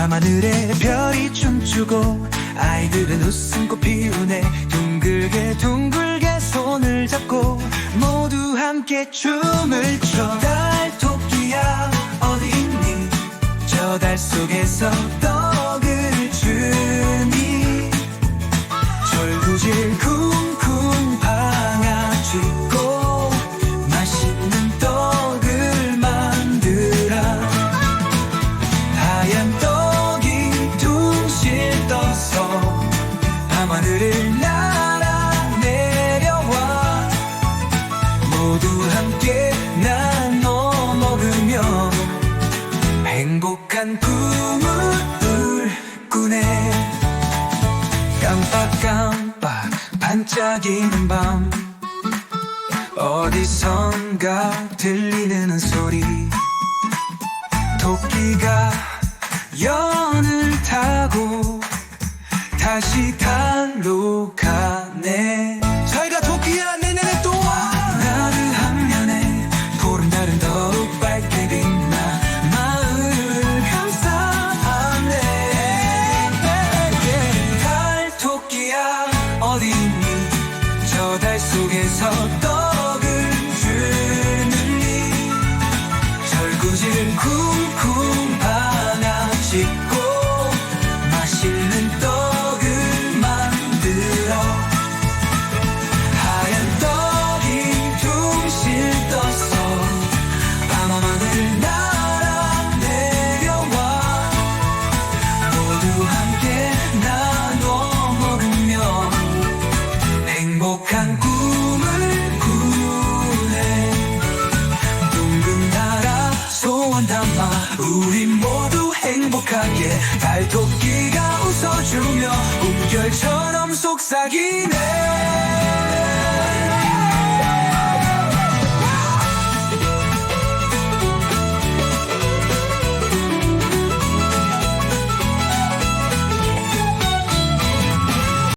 밤하늘에 별이 춤추고 아이들은 웃음꽃 피우네. 둥글게 둥글게 손을 잡고 모두 함께 춤을 춰. 달 토끼야 어디 있니? 저 달 속에서 떡을 주니. 절구질 쿵 행복한 꿈을 꾸네 깜빡깜빡 반짝이는 밤. 어디선가 들리는 소리. 토끼가 연을 타고 다시 달로 가 속에서 떡을 주느니 절구질 쿵 우리 모두 행복하게 달토끼가 웃어주며 꿈결처럼 속삭이네